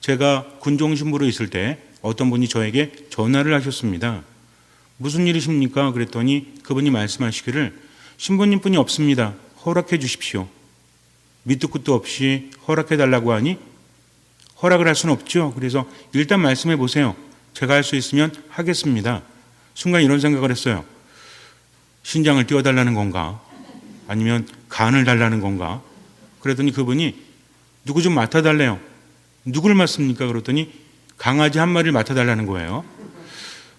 제가 군종 신부로 있을 때 어떤 분이 저에게 전화를 하셨습니다. 무슨 일이십니까? 그랬더니 그분이 말씀하시기를 신부님 뿐이 없습니다. 허락해 주십시오. 밑도 끝도 없이 허락해 달라고 하니 허락을 할 수는 없죠. 그래서 일단 말씀해 보세요. 제가 할 수 있으면 하겠습니다. 순간 이런 생각을 했어요. 신장을 띄워달라는 건가? 아니면 간을 달라는 건가? 그랬더니 그분이 누구 좀 맡아달래요. 누구를 맡습니까? 그랬더니 강아지 한 마리를 맡아달라는 거예요.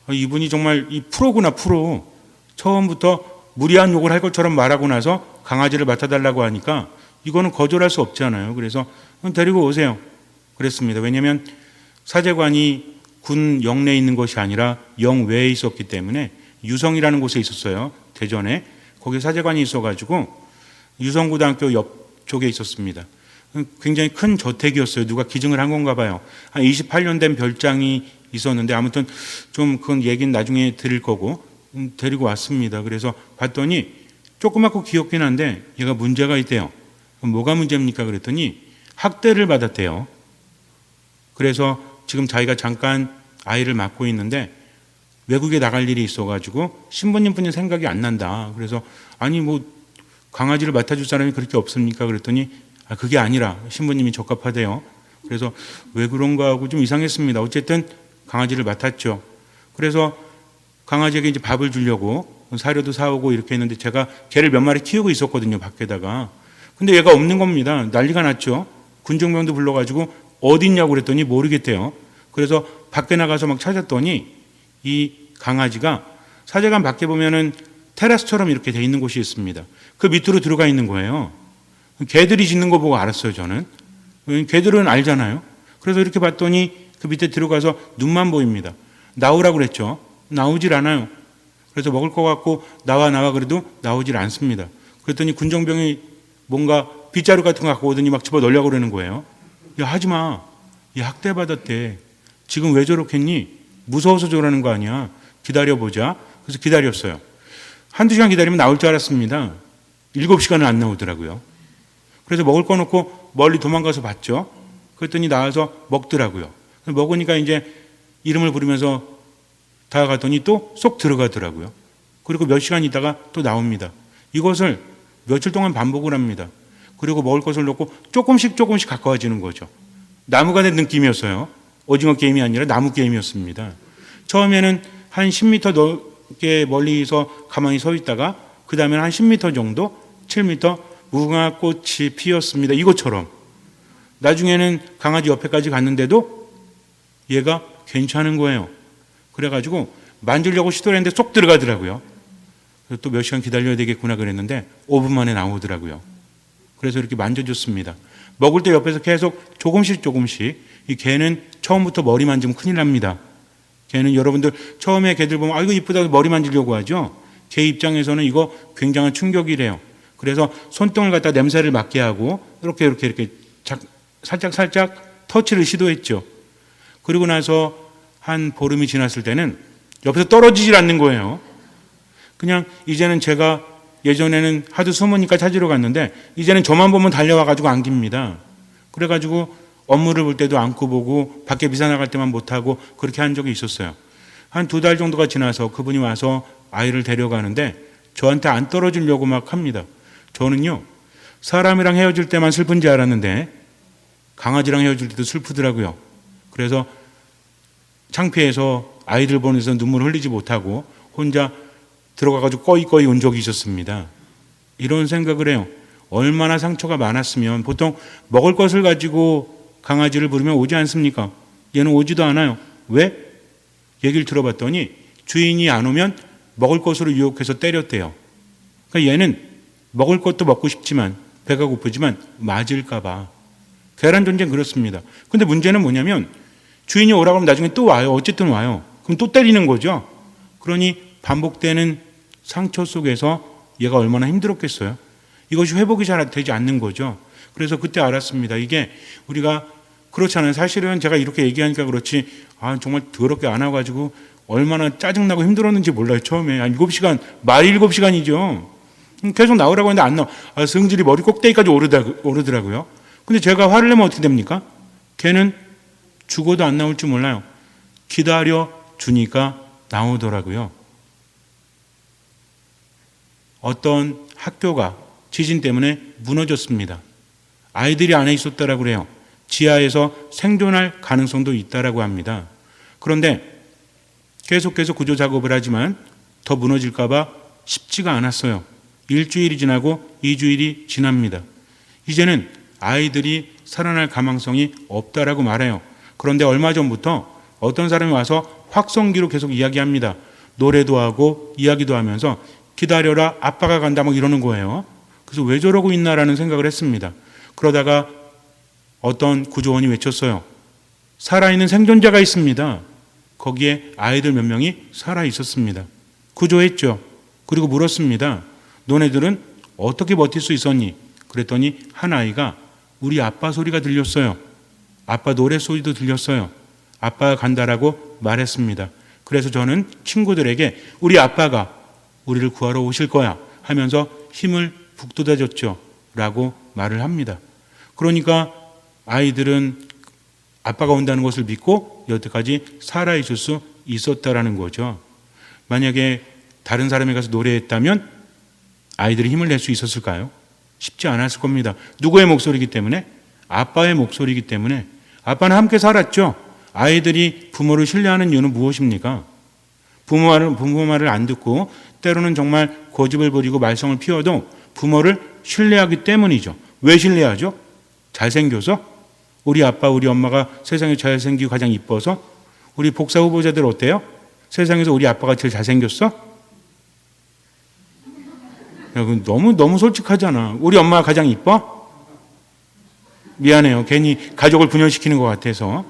어, 이분이 정말 이 프로구나 프로. 처음부터 무리한 욕을 할 것처럼 말하고 나서 강아지를 맡아달라고 하니까 이거는 거절할 수 없잖아요. 그래서 데리고 오세요. 그랬습니다. 왜냐하면 사제관이 군 영내에 있는 것이 아니라 영외에 있었기 때문에 유성이라는 곳에 있었어요. 대전에. 거기 사제관이 있어가지고 유성고등학교 옆쪽에 있었습니다. 굉장히 큰 저택이었어요. 누가 기증을 한 건가 봐요. 한 28년 된 별장이 있었는데 아무튼 좀 그건 얘기는 나중에 드릴 거고 음, 데리고 왔습니다. 그래서 봤더니 조그맣고 귀엽긴 한데 얘가 문제가 있대요. 뭐가 문제입니까? 그랬더니 학대를 받았대요. 그래서 지금 자기가 잠깐 아이를 맡고 있는데 외국에 나갈 일이 있어가지고 신부님 분이 생각이 안 난다. 그래서 아니 뭐 강아지를 맡아줄 사람이 그렇게 없습니까? 그랬더니 아, 그게 아니라 신부님이 적합하대요. 그래서 왜 그런가 하고 좀 이상했습니다. 어쨌든 강아지를 맡았죠. 그래서 강아지에게 이제 밥을 주려고 사료도 사오고 이렇게 했는데 제가 개를 몇 마리 키우고 있었거든요. 밖에다가. 근데 얘가 없는 겁니다. 난리가 났죠. 군종병도 불러가지고 어디 있냐고 그랬더니 모르겠대요. 그래서 밖에 나가서 막 찾았더니 이 강아지가 사제관 밖에 보면은 테라스처럼 이렇게 돼 있는 곳이 있습니다. 그 밑으로 들어가 있는 거예요. 개들이 짖는 거 보고 알았어요, 저는. 개들은 알잖아요. 그래서 이렇게 봤더니 그 밑에 들어가서 눈만 보입니다. 나오라고 그랬죠. 나오질 않아요. 그래서 먹을 것 같고 나와 나와 그래도 나오질 않습니다. 그랬더니 군정병이 뭔가 빗자루 같은 거 갖고 오더니 막 집어 넣으려고 그러는 거예요. 야, 하지 마. 야, 학대받았대. 지금 왜 저렇겠니? 무서워서 저러는 거 아니야. 기다려보자. 그래서 기다렸어요. 한두 시간 기다리면 나올 줄 알았습니다. 일곱 시간은 안 나오더라고요. 그래서 먹을 거 놓고 멀리 도망가서 봤죠. 그랬더니 나와서 먹더라고요. 먹으니까 이제 이름을 부르면서 다가갔더니 또 쏙 들어가더라고요. 그리고 몇 시간 있다가 또 나옵니다. 이것을 며칠 동안 반복을 합니다. 그리고 먹을 것을 놓고 조금씩 조금씩 가까워지는 거죠. 나무가 된 느낌이었어요. 오징어 게임이 아니라 나무 게임이었습니다. 처음에는 한 10m 넘게 멀리서 가만히 서 있다가 그 다음에는 한 10m 정도, 7m 무궁화꽃이 피었습니다. 이것처럼. 나중에는 강아지 옆에까지 갔는데도 얘가 괜찮은 거예요. 그래가지고 만지려고 시도를 했는데 쏙 들어가더라고요. 또 몇 시간 기다려야 되겠구나 그랬는데 5분 만에 나오더라고요. 그래서 이렇게 만져줬습니다. 먹을 때 옆에서 계속 조금씩 조금씩 이 개는 처음부터 머리 만지면 큰일 납니다. 개는 여러분들 처음에 개들 보면 아이고 이쁘다고 머리 만지려고 하죠. 개 입장에서는 이거 굉장한 충격이래요. 그래서 손등을 갖다 냄새를 맡게 하고 이렇게 이렇게 이렇게 살짝 살짝 터치를 시도했죠. 그리고 나서 한 보름이 지났을 때는 옆에서 떨어지질 않는 거예요. 그냥 이제는 제가 예전에는 하도 숨으니까 찾으러 갔는데 이제는 저만 보면 달려와 가지고 안깁니다. 그래 가지고 업무를 볼 때도 안고 보고 밖에 비사 나갈 때만 못 하고 그렇게 한 적이 있었어요. 한 두 달 정도가 지나서 그분이 와서 아이를 데려가는데 저한테 안 떨어지려고 막 합니다. 저는요. 사람이랑 헤어질 때만 슬픈지 알았는데 강아지랑 헤어질 때도 슬프더라고요. 그래서 창피해서 아이들 보면서 눈물 흘리지 못하고 혼자 들어가가지고 꺼이꺼이 온 적이 있었습니다. 이런 생각을 해요. 얼마나 상처가 많았으면 보통 먹을 것을 가지고 강아지를 부르면 오지 않습니까? 얘는 오지도 않아요. 왜? 얘기를 들어봤더니 주인이 안 오면 먹을 것으로 유혹해서 때렸대요. 그러니까 얘는 먹을 것도 먹고 싶지만 배가 고프지만 맞을까봐. 계란 전쟁 그렇습니다. 근데 문제는 뭐냐면 주인이 오라고 하면 나중에 또 와요. 어쨌든 와요. 그럼 또 때리는 거죠. 그러니 반복되는 상처 속에서 얘가 얼마나 힘들었겠어요. 이것이 회복이 잘 되지 않는 거죠. 그래서 그때 알았습니다. 이게 우리가 그렇잖아요. 사실은 제가 이렇게 얘기하니까 그렇지, 아, 정말 더럽게 안아가지고 얼마나 짜증나고 힘들었는지 몰라요. 처음에. 한 7시간, 말 7시간이죠. 계속 나오라고 했는데 안 나와. 아, 성질이 머리 꼭대기까지 오르다, 오르더라고요. 근데 제가 화를 내면 어떻게 됩니까? 걔는 죽어도 안 나올 줄 몰라요. 기다려 주니까 나오더라고요. 어떤 학교가 지진 때문에 무너졌습니다. 아이들이 안에 있었다라고 그래요. 지하에서 생존할 가능성도 있다라고 합니다. 그런데 계속해서 구조 작업을 하지만 더 무너질까봐 쉽지가 않았어요. 일주일이 지나고 이주일이 지납니다. 이제는 아이들이 살아날 가망성이 없다라고 말해요. 그런데 얼마 전부터 어떤 사람이 와서 확성기로 계속 이야기합니다. 노래도 하고 이야기도 하면서 기다려라 아빠가 간다 뭐 이러는 거예요. 그래서 왜 저러고 있나라는 생각을 했습니다. 그러다가 어떤 구조원이 외쳤어요. 살아있는 생존자가 있습니다. 거기에 아이들 몇 명이 살아 있었습니다. 구조했죠. 그리고 물었습니다. 너네들은 어떻게 버틸 수 있었니? 그랬더니 한 아이가 우리 아빠 소리가 들렸어요. 아빠 노래 소리도 들렸어요. 아빠가 간다라고 말했습니다. 그래서 저는 친구들에게 우리 아빠가 우리를 구하러 오실 거야 하면서 힘을 북돋아줬죠. 라고 말을 합니다. 그러니까 아이들은 아빠가 온다는 것을 믿고 여태까지 살아있을 수 있었다라는 거죠. 만약에 다른 사람이 가서 노래했다면 아이들이 힘을 낼 수 있었을까요? 쉽지 않았을 겁니다. 누구의 목소리이기 때문에? 아빠의 목소리이기 때문에 아빠는 함께 살았죠. 아이들이 부모를 신뢰하는 이유는 무엇입니까? 부모 말을, 부모 말을 안 듣고 때로는 정말 고집을 부리고 말썽을 피워도 부모를 신뢰하기 때문이죠. 왜 신뢰하죠? 잘생겨서? 우리 아빠, 우리 엄마가 세상에 잘생기고 가장 이뻐서? 우리 복사 후보자들 어때요? 세상에서 우리 아빠가 제일 잘생겼어? 야, 그 너무, 너무 솔직하잖아. 우리 엄마가 가장 이뻐? 미안해요. 괜히 가족을 분열시키는 것 같아서.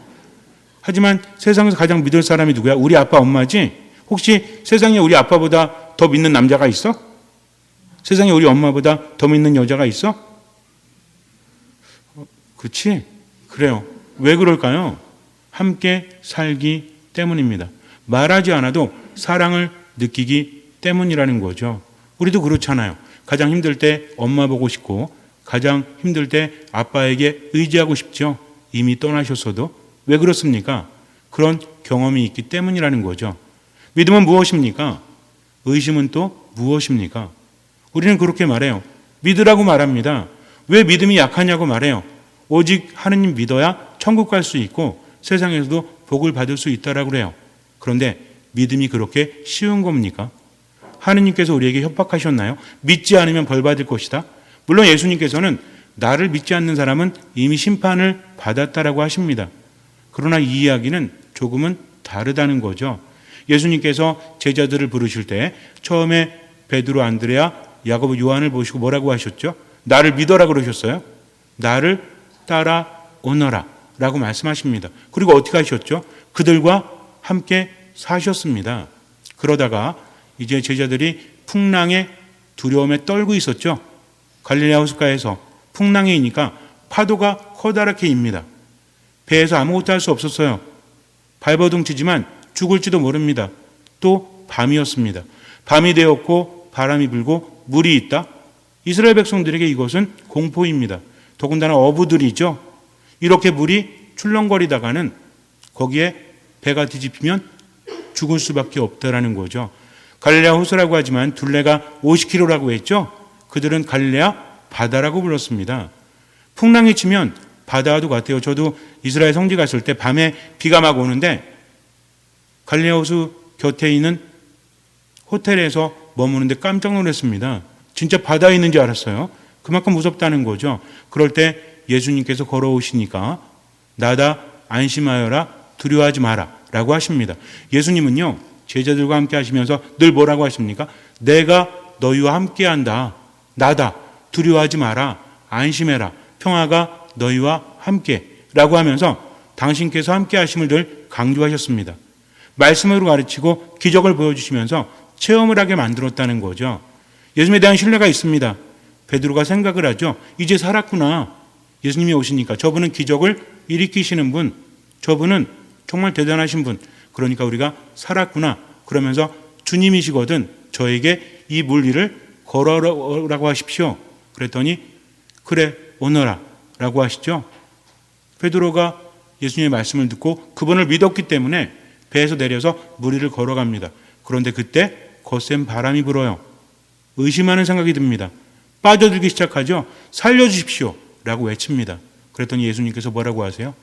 하지만 세상에서 가장 믿을 사람이 누구야? 우리 아빠, 엄마지? 혹시 세상에 우리 아빠보다 더 믿는 남자가 있어? 세상에 우리 엄마보다 더 믿는 여자가 있어? 어, 그렇지? 그래요. 왜 그럴까요? 함께 살기 때문입니다. 말하지 않아도 사랑을 느끼기 때문이라는 거죠. 우리도 그렇잖아요. 가장 힘들 때 엄마 보고 싶고, 가장 힘들 때 아빠에게 의지하고 싶죠. 이미 떠나셨어도. 왜 그렇습니까? 그런 경험이 있기 때문이라는 거죠. 믿음은 무엇입니까? 의심은 또 무엇입니까? 우리는 그렇게 말해요. 믿으라고 말합니다. 왜 믿음이 약하냐고 말해요. 오직 하느님 믿어야 천국 갈 수 있고 세상에서도 복을 받을 수 있다라고 그래요. 그런데 믿음이 그렇게 쉬운 겁니까? 하느님께서 우리에게 협박하셨나요? 믿지 않으면 벌 받을 것이다. 물론 예수님께서는 나를 믿지 않는 사람은 이미 심판을 받았다라고 하십니다. 그러나 이 이야기는 조금은 다르다는 거죠. 예수님께서 제자들을 부르실 때 처음에 베드로, 안드레아, 야고보, 요한을 보시고 뭐라고 하셨죠? 나를 믿어라 그러셨어요. 나를 따라 오너라 라고 말씀하십니다. 그리고 어떻게 하셨죠? 그들과 함께 사셨습니다. 그러다가 이제 제자들이 풍랑에 두려움에 떨고 있었죠. 갈릴레아 호숫가에서 풍랑이 이니까 파도가 커다랗게 입니다. 배에서 아무것도 할 수 없었어요. 발버둥 치지만 죽을지도 모릅니다. 또 밤이었습니다. 밤이 되었고 바람이 불고 물이 있다. 이스라엘 백성들에게 이것은 공포입니다. 더군다나 어부들이죠. 이렇게 물이 출렁거리다가는 거기에 배가 뒤집히면 죽을 수밖에 없다라는 거죠. 갈릴레아 호수라고 하지만 둘레가 50km라고 했죠. 그들은 갈릴레아 바다라고 불렀습니다. 풍랑이 치면 바다와도 같아요. 저도 이스라엘 성지 갔을 때 밤에 비가 막 오는데 갈릴레아 호수 곁에 있는 호텔에서 머무는데 깜짝 놀랐습니다. 진짜 바다에 있는 줄 알았어요. 그만큼 무섭다는 거죠. 그럴 때 예수님께서 걸어오시니까 나다 안심하여라 두려워하지 마라 라고 하십니다. 예수님은요 제자들과 함께 하시면서 늘 뭐라고 하십니까? 내가 너희와 함께 한다. 나다. 두려워하지 마라. 안심해라. 평화가 너희와 함께 라고 하면서 당신께서 함께 하심을 늘 강조하셨습니다. 말씀으로 가르치고 기적을 보여주시면서 체험을 하게 만들었다는 거죠. 예수님에 대한 신뢰가 있습니다. 베드로가 생각을 하죠. 이제 살았구나. 예수님이 오시니까 저분은 기적을 일으키시는 분, 저분은 정말 대단하신 분. 그러니까 우리가 살았구나. 그러면서 주님이시거든 저에게 이 물리를 걸어라고 하십시오. 그랬더니 그래 오너라 라고 하시죠. 베드로가 예수님의 말씀을 듣고 그분을 믿었기 때문에 배에서 내려서 물 위를 걸어갑니다. 그런데 그때 거센 바람이 불어요. 의심하는 생각이 듭니다. 빠져들기 시작하죠. 살려주십시오. 라고 외칩니다. 그랬더니 예수님께서 뭐라고 하세요?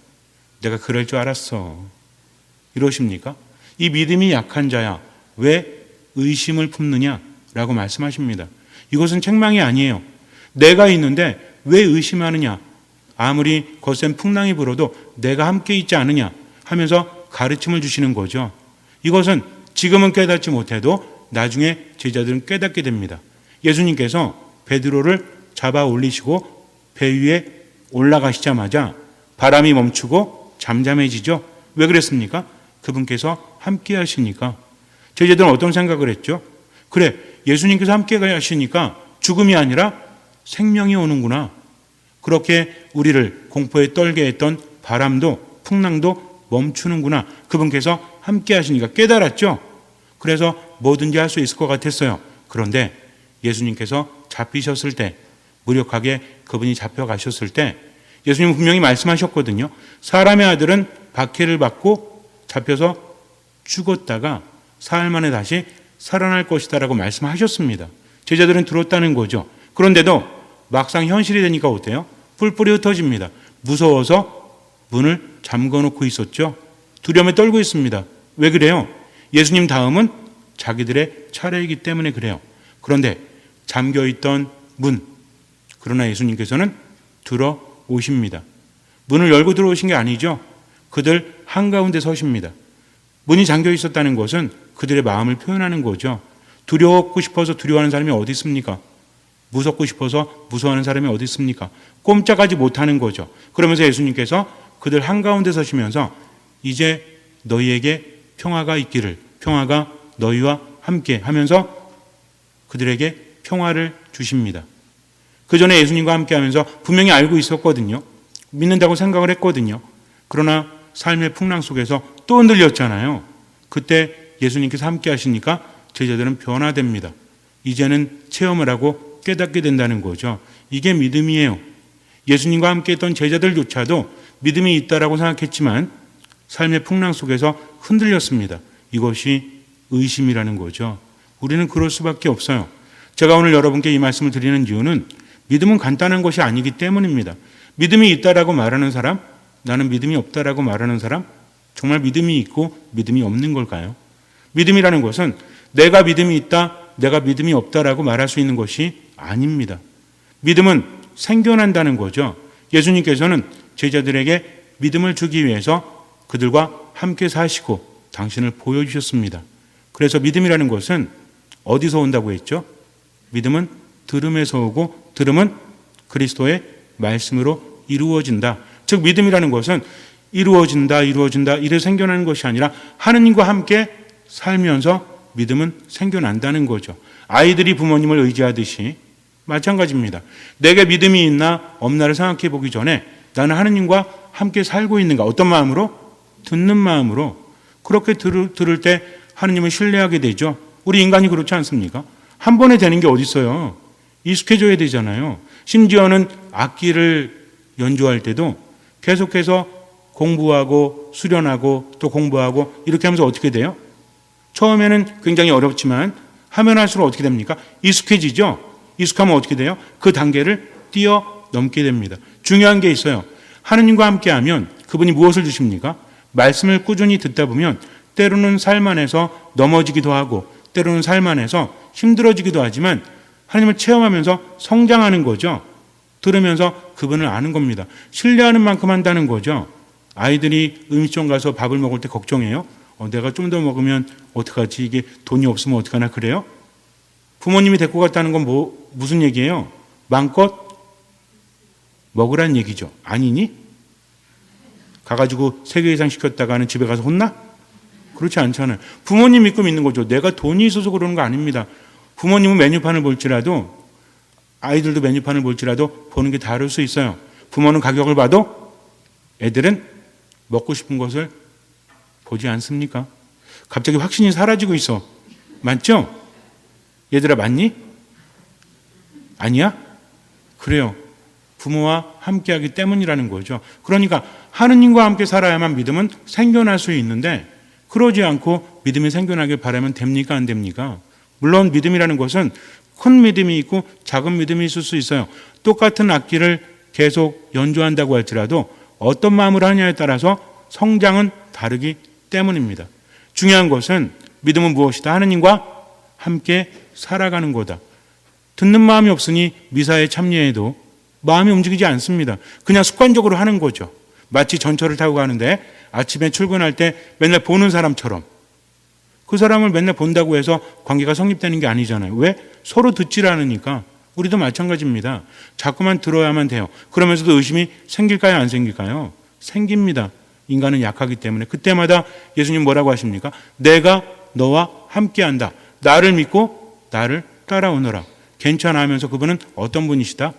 내가 그럴 줄 알았어. 이러십니까? 이 믿음이 약한 자야. 왜 의심을 품느냐? 라고 말씀하십니다. 이것은 책망이 아니에요. 내가 있는데 왜 의심하느냐? 아무리 거센 풍랑이 불어도 내가 함께 있지 않느냐? 하면서 가르침을 주시는 거죠. 이것은 지금은 깨닫지 못해도 나중에 제자들은 깨닫게 됩니다. 예수님께서 베드로를 잡아 올리시고 배 위에 올라가시자마자 바람이 멈추고 잠잠해지죠. 왜 그랬습니까? 그분께서 함께 하시니까. 제자들은 어떤 생각을 했죠? 그래, 예수님께서 함께 하시니까 죽음이 아니라 생명이 오는구나. 그렇게 우리를 공포에 떨게 했던 바람도 풍랑도 멈추는구나. 그분께서 함께 하시니까 깨달았죠? 그래서 뭐든지 할 수 있을 것 같았어요. 그런데 예수님께서 잡히셨을 때, 무력하게 그분이 잡혀가셨을 때, 예수님은 분명히 말씀하셨거든요. 사람의 아들은 박해를 받고 잡혀서 죽었다가 사흘 만에 다시 살아날 것이다라고 말씀하셨습니다. 제자들은 들었다는 거죠. 그런데도 막상 현실이 되니까 어때요? 뿔뿔이 흩어집니다. 무서워서 문을 잠궈 놓고 있었죠. 두려움에 떨고 있습니다. 왜 그래요? 예수님 다음은 자기들의 차례이기 때문에 그래요. 그런데 잠겨 있던 문, 그러나 예수님께서는 들어오십니다. 문을 열고 들어오신 게 아니죠. 그들 한가운데 서십니다. 문이 잠겨 있었다는 것은 그들의 마음을 표현하는 거죠. 두려웠고 싶어서 두려워하는 사람이 어디 있습니까? 무섭고 싶어서 무서워하는 사람이 어디 있습니까? 꼼짝하지 못하는 거죠. 그러면서 예수님께서 그들 한가운데 서시면서 이제 너희에게 평화가 있기를 평화가 너희와 함께 하면서 그들에게 평화를 주십니다. 그 전에 예수님과 함께 하면서 분명히 알고 있었거든요. 믿는다고 생각을 했거든요. 그러나 삶의 풍랑 속에서 또 흔들렸잖아요. 그때 예수님께서 함께 하시니까 제자들은 변화됩니다. 이제는 체험을 하고 깨닫게 된다는 거죠. 이게 믿음이에요. 예수님과 함께 했던 제자들조차도 믿음이 있다라고 생각했지만 삶의 풍랑 속에서 흔들렸습니다. 이것이 의심이라는 거죠. 우리는 그럴 수밖에 없어요. 제가 오늘 여러분께 이 말씀을 드리는 이유는 믿음은 간단한 것이 아니기 때문입니다. 믿음이 있다라고 말하는 사람, 나는 믿음이 없다라고 말하는 사람, 정말 믿음이 있고 믿음이 없는 걸까요? 믿음이라는 것은 내가 믿음이 있다, 내가 믿음이 없다라고 말할 수 있는 것이 아닙니다. 믿음은 생겨난다는 거죠. 예수님께서는 제자들에게 믿음을 주기 위해서 그들과 함께 사시고 당신을 보여주셨습니다. 그래서 믿음이라는 것은 어디서 온다고 했죠? 믿음은 들음에서 오고 들음은 그리스도의 말씀으로 이루어진다. 즉 믿음이라는 것은 이루어진다, 이루어진다, 이래 생겨나는 것이 아니라 하느님과 함께 살면서 믿음은 생겨난다는 거죠. 아이들이 부모님을 의지하듯이 마찬가지입니다. 내게 믿음이 있나 없나를 생각해 보기 전에 나는 하느님과 함께 살고 있는가 어떤 마음으로 듣는 마음으로 그렇게 들을, 들을 때 하느님을 신뢰하게 되죠. 우리 인간이 그렇지 않습니까? 한 번에 되는 게 어디 있어요? 익숙해져야 되잖아요. 심지어는 악기를 연주할 때도 계속해서 공부하고 수련하고 또 공부하고 이렇게 하면서 어떻게 돼요? 처음에는 굉장히 어렵지만 하면 할수록 어떻게 됩니까? 익숙해지죠? 익숙하면 어떻게 돼요? 그 단계를 뛰어넘게 됩니다. 중요한 게 있어요. 하느님과 함께 하면 그분이 무엇을 주십니까? 말씀을 꾸준히 듣다 보면 때로는 삶 안에서 넘어지기도 하고 때로는 삶 안에서 힘들어지기도 하지만 하나님을 체험하면서 성장하는 거죠. 들으면서 그분을 아는 겁니다. 신뢰하는 만큼 한다는 거죠. 아이들이 음식점 가서 밥을 먹을 때 걱정해요. 어, 내가 좀 더 먹으면 어떡하지? 이게 돈이 없으면 어떡하나 그래요? 부모님이 데리고 갔다는 건 뭐, 무슨 얘기예요? 마음껏 먹으란 얘기죠. 아니니? 가가지고 세 개 이상 시켰다가는 집에 가서 혼나? 그렇지 않잖아요. 부모님 믿고 믿는 거죠. 내가 돈이 있어서 그러는 거 아닙니다. 부모님은 메뉴판을 볼지라도 아이들도 메뉴판을 볼지라도 보는 게 다를 수 있어요. 부모는 가격을 봐도 애들은 먹고 싶은 것을 보지 않습니까? 갑자기 확신이 사라지고 있어. 맞죠? 얘들아, 맞니? 아니야? 그래요. 부모와 함께하기 때문이라는 거죠. 그러니까 하느님과 함께 살아야만 믿음은 생겨날 수 있는데 그러지 않고 믿음이 생겨나길 바라면 됩니까 안 됩니까? 물론 믿음이라는 것은 큰 믿음이 있고 작은 믿음이 있을 수 있어요. 똑같은 악기를 계속 연주한다고 할지라도 어떤 마음으로 하냐에 따라서 성장은 다르기 때문입니다. 중요한 것은 믿음은 무엇이다? 하느님과 함께 살아가는 거다. 듣는 마음이 없으니 미사에 참여해도 마음이 움직이지 않습니다. 그냥 습관적으로 하는 거죠. 마치 전철을 타고 가는데 아침에 출근할 때 맨날 보는 사람처럼 그 사람을 맨날 본다고 해서 관계가 성립되는 게 아니잖아요. 왜? 서로 듣질 않으니까. 우리도 마찬가지입니다. 자꾸만 들어야만 돼요. 그러면서도 의심이 생길까요? 안 생길까요? 생깁니다. 인간은 약하기 때문에. 그때마다 예수님 뭐라고 하십니까? 내가 너와 함께한다. 나를 믿고 나를 따라오너라. 괜찮아 하면서 그분은 어떤 분이시다?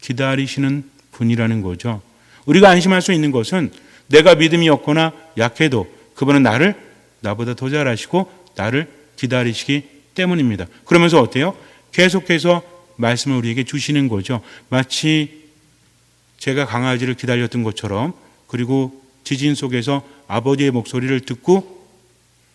기다리시는 분이라는 거죠. 우리가 안심할 수 있는 것은 내가 믿음이 없거나 약해도 그분은 나를 나보다 더 잘하시고 나를 기다리시기 때문입니다. 그러면서 어때요? 계속해서 말씀을 우리에게 주시는 거죠. 마치 제가 강아지를 기다렸던 것처럼 그리고 지진 속에서 아버지의 목소리를 듣고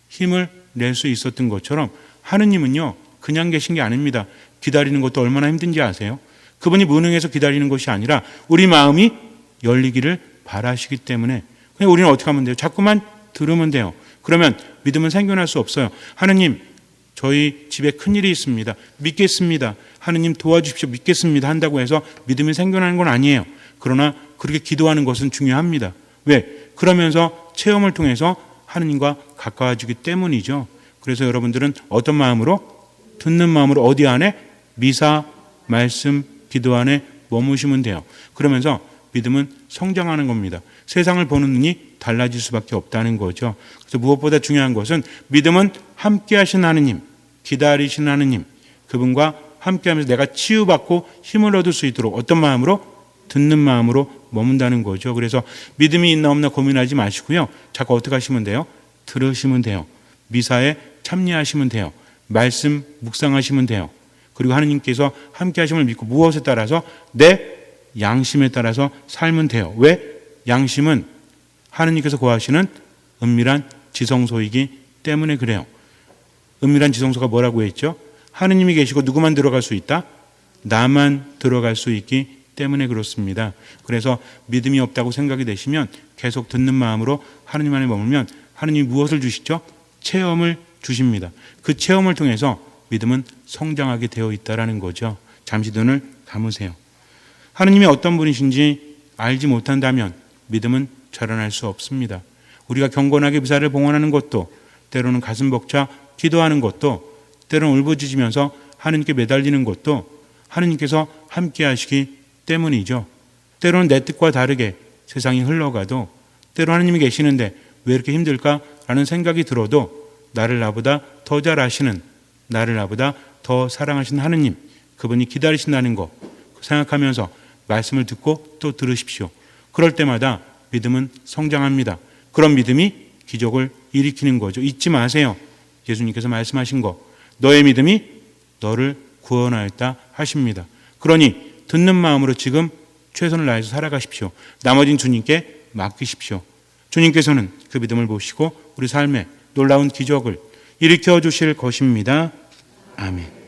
힘을 낼 수 있었던 것처럼 하느님은요 그냥 계신 게 아닙니다. 기다리는 것도 얼마나 힘든지 아세요? 그분이 무능해서 기다리는 것이 아니라 우리 마음이 열리기를 바라시기 때문에 그냥 우리는 어떻게 하면 돼요? 자꾸만 들으면 돼요. 그러면 믿음은 생겨날 수 없어요. 하느님, 저희 집에 큰 일이 있습니다. 믿겠습니다. 하느님 도와주십시오. 믿겠습니다. 한다고 해서 믿음이 생겨나는 건 아니에요. 그러나 그렇게 기도하는 것은 중요합니다. 왜? 그러면서 체험을 통해서 하느님과 가까워지기 때문이죠. 그래서 여러분들은 어떤 마음으로 듣는 마음으로 어디 안에 미사 말씀 기도 안에 머무시면 돼요. 그러면서 믿음은 성장하는 겁니다. 세상을 보는 눈이 달라질 수밖에 없다는 거죠. 그래서 무엇보다 중요한 것은 믿음은 함께 하신 하느님, 기다리신 하느님, 그분과 함께 하면서 내가 치유받고 힘을 얻을 수 있도록 어떤 마음으로? 듣는 마음으로 머문다는 거죠. 그래서 믿음이 있나 없나 고민하지 마시고요. 자꾸 어떻게 하시면 돼요? 들으시면 돼요. 미사에 참여하시면 돼요. 말씀 묵상하시면 돼요. 그리고 하느님께서 함께 하심을 믿고 무엇에 따라서 내 양심에 따라서 살면 돼요. 왜? 양심은 하느님께서 구하시는 은밀한 지성소이기 때문에 그래요. 은밀한 지성소가 뭐라고 했죠? 하느님이 계시고 누구만 들어갈 수 있다? 나만 들어갈 수 있기 때문에 그렇습니다. 그래서 믿음이 없다고 생각이 되시면 계속 듣는 마음으로 하느님 안에 머물면 하느님이 무엇을 주시죠? 체험을 주십니다. 그 체험을 통해서 믿음은 성장하게 되어 있다라는 거죠. 잠시 눈을 감으세요. 하느님이 어떤 분이신지 알지 못한다면 믿음은 자라날 수 없습니다. 우리가 경건하게 미사를 봉헌하는 것도 때로는 가슴 벅차 기도하는 것도 때로는 울부짖으면서 하느님께 매달리는 것도 하느님께서 함께 하시기 때문이죠. 때로는 내 뜻과 다르게 세상이 흘러가도 때로 하느님이 계시는데 왜 이렇게 힘들까라는 생각이 들어도 나를 나보다 더 잘 아시는 나를 나보다 더 사랑하시는 하느님 그분이 기다리신다는 거 생각하면서 말씀을 듣고 또 들으십시오. 그럴 때마다 믿음은 성장합니다. 그런 믿음이 기적을 일으키는 거죠. 잊지 마세요. 예수님께서 말씀하신 거. 너의 믿음이 너를 구원하였다 하십니다. 그러니 듣는 마음으로 지금 최선을 다해서 살아가십시오. 나머진 주님께 맡기십시오. 주님께서는 그 믿음을 보시고 우리 삶에 놀라운 기적을 일으켜 주실 것입니다. 아멘.